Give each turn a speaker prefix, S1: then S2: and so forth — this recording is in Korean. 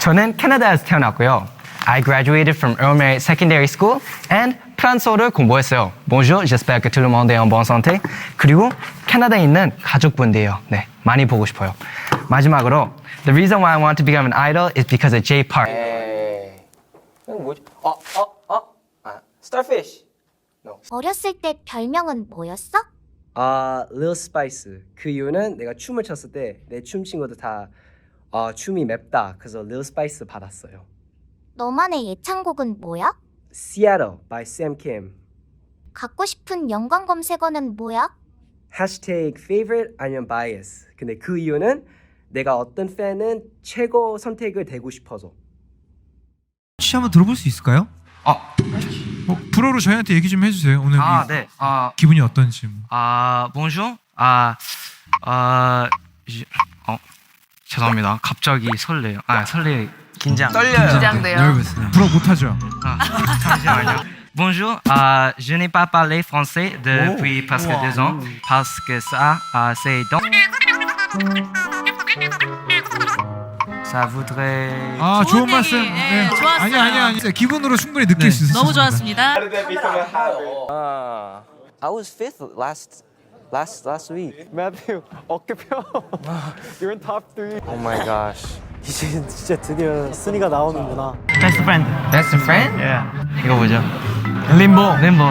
S1: 저는 캐나다에서 태어났고요. I graduated from Earl Marriott Secondary School and 프랑스어를 공부했어요. Bonjour, j'espère que tout le monde est en bonne santé. 그리고 캐나다에 있는 가족분들이에요. 네, 많이 보고 싶어요. 마지막으로 The reason why I want to become an idol is because of Jay Park.
S2: 에이. 이건 뭐지? 어, 어, 어? 아, starfish.
S3: 어렸을 때 별명은 뭐였어?
S4: 아, Lil Spice. 그 이유는 내가 춤을 췄을 때 내 춤 친구들 다 아, 춤이 맵다. 그래서 Lil Spice 받았어요.
S3: 너만의 애창곡은 뭐야?
S4: Seattle by Sam Kim.
S3: 갖고 싶은 연관 검색어는 뭐야?
S4: Hashtag favorite 아니면 bias. 근데 그 이유는 내가 어떤 팬은 최고 선택을 되고 싶어서.
S5: 혹시 한번 들어볼 수 있을까요?
S1: 아,
S5: 어, 불어로 저희한테 얘기 좀 해주세요. 오늘
S1: 아,
S5: 이
S1: 네. 아,
S5: 기분이 어떤지. 뭐.
S1: 아, bonjour. 아, 아, 이- 어, 죄송합니다. 갑자기 설레요. 아, 설레, 긴장. 떨려요.
S6: 긴장돼요.
S5: nervous. 불어 못하죠.
S1: 아, 잠시만요. Bonjour, euh, je n'ai pas parlé français depuis presque deux ans parce que ça, euh, c'est donc. Ça voudrait.
S5: 아 좋은
S6: 얘기.
S5: 말씀.
S6: 예, 좋았어요.
S5: 아니 아니 아니. 기분으로 충분히 느낄 수 있어요.
S6: 너무 좋았습니다.
S2: 아, I was fifth last last last week.
S7: Matthew 어깨뼈 You're in top three
S2: Oh my gosh.
S7: 이제 진짜 드디어 순위가 나오는구나
S1: Best friend. Best friend? Yeah. 이거 뭐죠? 림보. 림보.